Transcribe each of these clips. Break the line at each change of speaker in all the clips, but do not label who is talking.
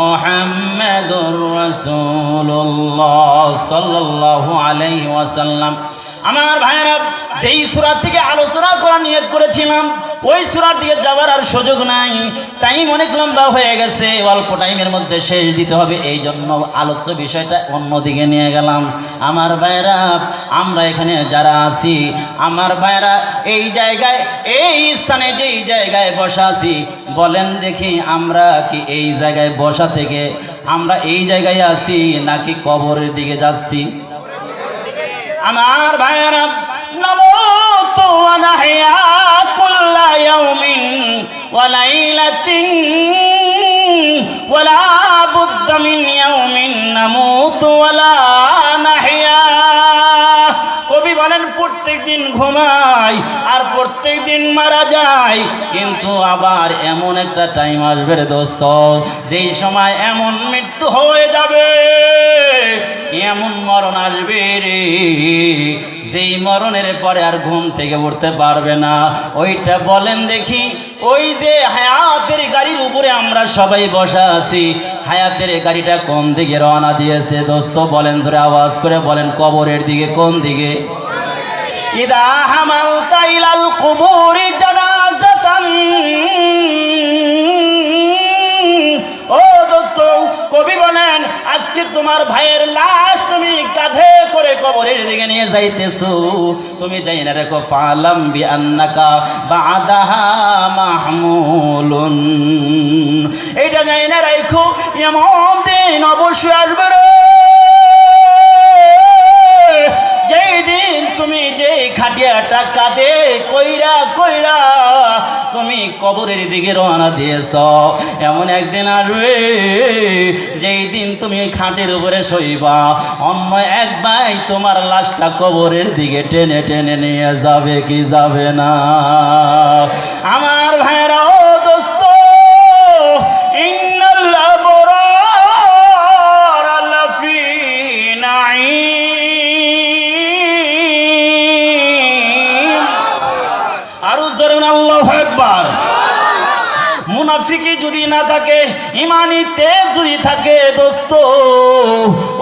মুহাম্মাদুর রাসূলুল্লাহ সাল্লাল্লাহু আলাইহি ওয়াসাল্লাম। আমার ভাইরা যেই সূরা থেকে আলোচনা করা নিয়ত করেছিলাম ওই সূরার দিকে যাওয়ার আর সুযোগ নাই। টাইম অনেক লম্বা হয়ে গেছে, অল্প টাইমের মধ্যে শেষ দিতে হবে। এই জন্য আলোচ্য বিষয়টা অন্যদিকে নিয়ে গেলাম। আমার ভাইরা আমরা এখানে যারা আছি, আমার ভাইরা এই জায়গায়, এই স্থানে যেই জায়গায় বসা আছি, বলেন দেখি আমরা কি এই জায়গায় বসা থেকে আমরা এই জায়গায় আছি নাকি কবরের দিকে যাচ্ছি? আমার ভাইরা কবি বলেন, প্রত্যেক দিন ঘুমাই আর প্রত্যেক দিন মারা কিন্তু আবার এমন একটা টাইম আসবে দোস্ত, যেই সময় এমন মৃত্যু হয়ে যাবে এমন মরণ আসবে রে? যেই মরণের পরে আর ঘুম থেকে উঠতে পারবে না। ওইটা বলেন দেখি, ওই যে হ্যাঁ হায়াতের গাড়ির উপরে আমরা সবাই বসা আছি। হায়াতের গাড়িটা কোন দিকে রওনা দিয়েছে? দোস্ত, বলেন, জোরে আওয়াজ করে বলেন, কবরের দিকে, কোন দিকে? ও দোস্ত, কবি বলেন, আজকে তোমার ভাইয়ের লাশ কবরের দিকে নিয়ে যাইতেছো? তুমি যাই না রেখো, ফালাম বি আন্নাকা বাদাহা মাহমুলুন। এইটা যাই না রেখো, এমন দিন অবশ্যই আসবে কবরের দিকে রওনা দিয়েছ। এমন একদিন আসবে যেই দিন তুমি খাটের উপরে শইবা অন্য এক ভাই তোমার লাশটা কবরের দিকে টেনে টেনে নিয়ে যাবে কি যাবে না। আমার ভাইরা জোরে আল্লাহু আকবার। মুনাফিকি যদি না থাকে ইমানি তেজ যদি থাকে, দোস্ত,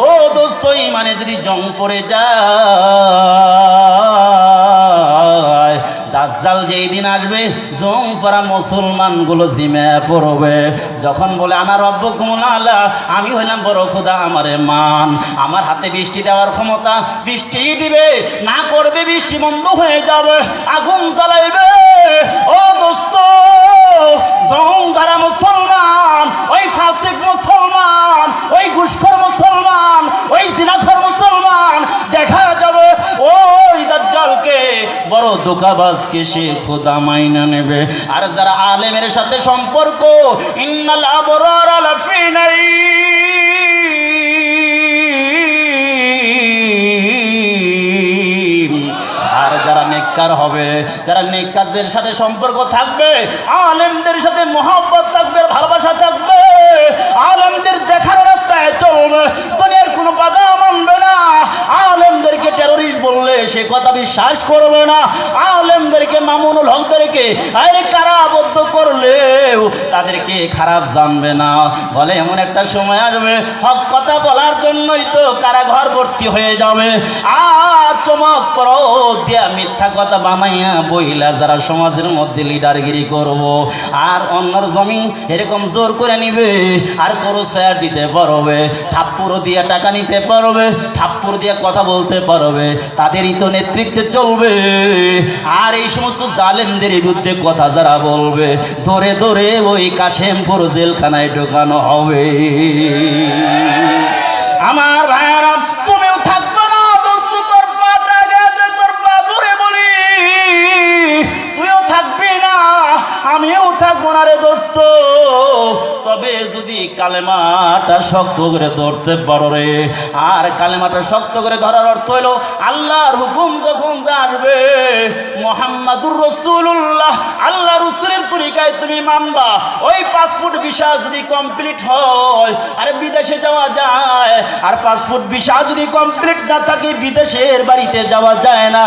ও দোস্ত, ইমানে যদি জং পড়ে যায়, দাজ্জাল যেই দিন আসবে, জং পরা মুসলমানগুলো জিমে পড়বে। যখন বলে আনা রব্বকুমুল আলা আমি হইলাম বড় খোদা, আমারে মান। আমার হাতে বৃষ্টি দেওয়ার ক্ষমতা, বৃষ্টি দিবে, না করবে বৃষ্টি বন্ধ হয়ে যাবে, আগুন জ্বালাইবে। ও দোস্ত মুসলমান, ওই ফাসিক মুসলমান, ওই মুসলমান ওই মুসলমান, দেখা যাবে ওই দাজ্জালকে বড় দোকাবাজকে সে খোদা মাইনা নেবে। আর যারা আলেমের সাথে সম্পর্ক, ইন্নাল আবরার লাফি নেককার হবে। যারা নেক কাজের সাথে সম্পর্ক থাকবে, আলেমদের সাথে মহব্বত থাকবে, ভালোবাসা থাকবে, আলেমদের দেখার রাস্তায় চলবে, দুনিয়ার কোনো বাধা মানবে না। আলেমদেরকে টেরোরিস্ট বললে সে কথা বিশ্বাস করবে না। আলেমদেরকে মামুনুল হকদেরকে, আরে কারাবদ্ধ করলেও তাদেরকে খারাপ জানবে না। বলে এমন একটা সময় আসবে, হক কথা বলার জন্যই তো কারাঘর ভর্তি হয়ে যাবে। আর চমক দিয়া মিথ্যা কথা বানাইয়া বইলা যারা সমাজের মধ্যে লিডারগিরি করব, আর অন্যর জমি এরকম জোর করে নিবে, আর গরু শেয়ার দিতে পারবে, থাপ্পুর দিয়ে টাকা নিতে পারবে, থাপ্পুর দিয়ে কথা বলতে পারবে, তাদেরই তো নেতৃত্বে চলবে। আর এই সমস্ত জালেমদের বিরুদ্ধে কথা যারা বলবে, ধরে ধরে ওই কাশেমপুর জেলখানায় ঢোকানো হবে। আমার তুমিও থাকবে না না আমিও থাকব না রে দোস্ত। তবে যদি কালেমাটা শক্ত করে ধরতে পারো রে। আর কালেমাটা শক্ত করে ধরার অর্থ হলো আল্লাহর হুকুম যখন জানবে, মোহাম্মদুর রসুল্লাহ আল্লাহ রসুলের তরিকায় তুমি মানবা। ওই পাসপোর্ট ভিসা যদি কমপ্লিট হয়, আর বিদেশে যাওয়া যায়। আর পাসপোর্ট ভিসা যদি কমপ্লিট না থাকে বিদেশের বাড়িতে যাওয়া যায় না।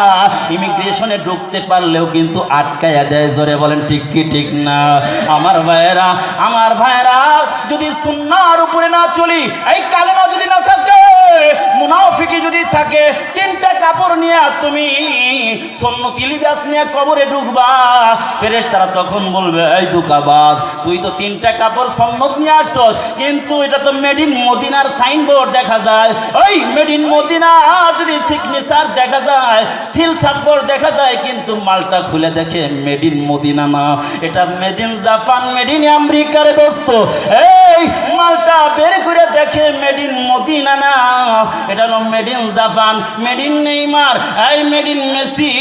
ইমিগ্রেশনে ঢুকতে পারলেও কিন্তু আটকায়া দেয়, জোরে বলেন, ঠিক কি ঠিক না? আমার ভাইয়েরা আমার ভাইয়েরা, যদি সুন্নার উপরে না চলি, এই কালেমা যদি মুনাফিকি যদি থাকে, তিনটা কাপড় নিয়ে তুমি সন্নতি লিবাস নিয়ে কবরে ঢুকবা। ফেরেশ তারা তখন বলবে, এই দুকাবাস তুই তো তিনটা কাপড় সন্নত নিয়ে আসছস, কিন্তু এটা তো মেড ইন মদিনার সাইনবোর্ড দেখা যায়। ওই মেড ইন মদিনা, যদি সিগনেচার দেখা যায় সিল সাপোর্ট দেখা যায়, কিন্তু মালটা খুলে দেখে মেড ইন মদিনা না। এটা made in Japan made in আমেরিকার দোস্ত এই, মালটা বের করে দেখে মেড ইন মদিনা না। এটা হলো made in Japan made in Neymar এই মেড ইন মেসি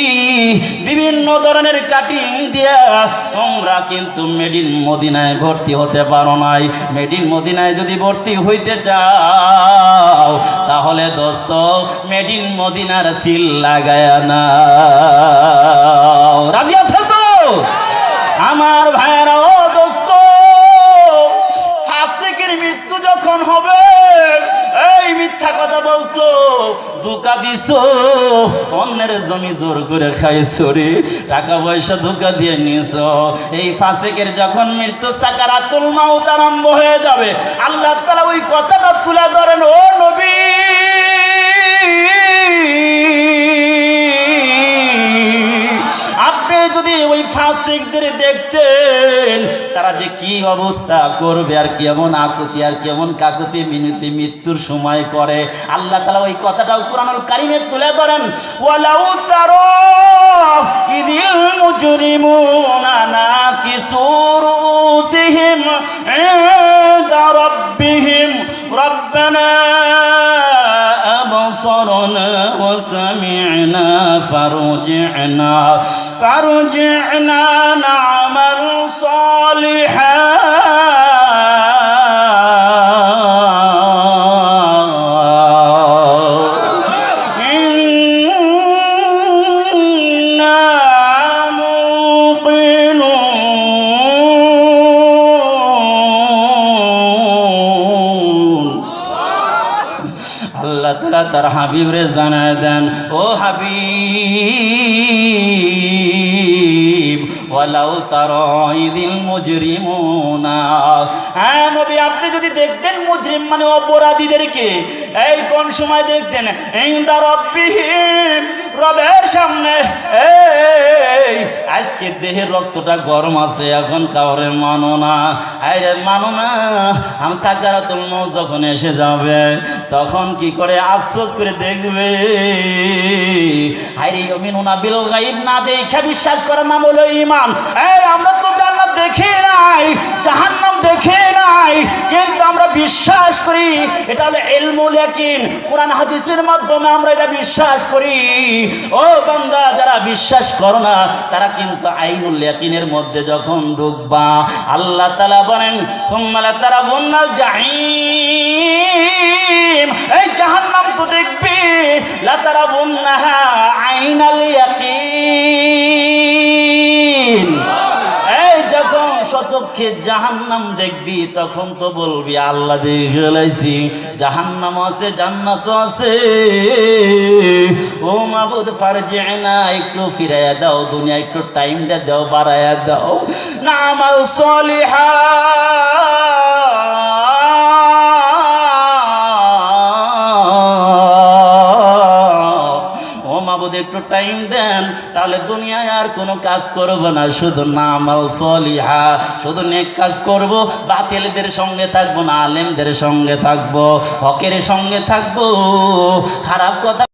বিভিন্ন ধরনের কাটিং দিয়া তোমরা কিন্তু মেড ইন মদিনায় ভর্তি হতে পারো নাই। মেড ইন মদিনায় যদি ভর্তি হইতে চাও, তাহলে দোস্ত মেড ইন মদিনার সিল লাগায় না ধোকা অন্যের জমি জোর করে খাইছো রে। টাকা পয়সা ধোকা দিয়ে নিছো এই ফাসেকের যখন মৃত্যু, সাকারাতুল মাউত আরম্ভ হয়ে যাবে। আল্লাহ তাআলা ওই কথাটা তুলে ধরেন, ও নবী! যদি ওই ফাসিকদের দেখতেন তারা যে কি অবস্থা করবে আর কেমন আকুতি আর কেমন কাকুতি মিনতি মৃত্যুর সময় করে আল্লাহ তালা ওই কথাটাও কোরআনুল কারিমে তুলে ধরেন ওয়ালাউ তারা ইদিল মুজরিমুনা নাকিসুর রুসিহিম ইনদা রাব্বিহিম ربنا أبصرنا وسمعنا فرجعنا فرجعنا نعمل صالحا إنا موقنون আল্লাহ তালা তার হাবিবরে জানায় দেন ও হাবিব ওয়ালাউ তারাইদিল মুজরিমুনা। হ্যাঁ নবী, আপনি যদি দেখতেন মুজরিম মানে অপরাধীদেরকে, এই কোন সময় দেখতেন? ইনদা রব্বিহিম, রবের সামনে, এই দেহের রক্তটা গরম আছে, এখন কাউরে মানো না। আরে মানো না। আমি সাকারাতুল মৌত যখন এসে যাবে, তখন কি করে আফসোস করে দেখবে? আরে অমিনুনা বিল গাইব না দেখে বিশ্বাস করার নাম হলো ইমান। এই বিশ্বাস করি, এটা হলো ইলমুল ইয়াকিন। কোরআন হাদিসের মাধ্যমে আমরা এটা বিশ্বাস করি। ও বান্দা, যারা বিশ্বাস করো না, তারা কিন্তু আইনুল ইয়াকিনের মধ্যে যখন ঢুকবা, আল্লাহ তাআলা বলেন তোমরা তারা বন্যাল জাহিম। এই জাহান্নাম তো দেখবি, লা তারা বন্যাহা আইনাল ইয়াকিন। সচক্ষে জাহান্নাম দেখবি, তখন তো বলবি, আল্লাহ দেখেছি জাহান্নাম আছে জান্নাত আছে। ও মাবুদ ফারজে না, একটু ফিরাইয়া দাও, দুনিয়া একটু টাইমটা দাও, বাড়াইয়া দাও। না আমার সলিহা। ও একটু টাইম দেন, তাহলে দুনিয়ায় আর কোনো কাজ করব না। শুধু নামাল সলিহা, শুধু নেক কাজ করব, বাতিলদের সঙ্গে থাকব না, আলেমদের সঙ্গে থাকব, হকের সঙ্গে থাকব। খারাপ কথা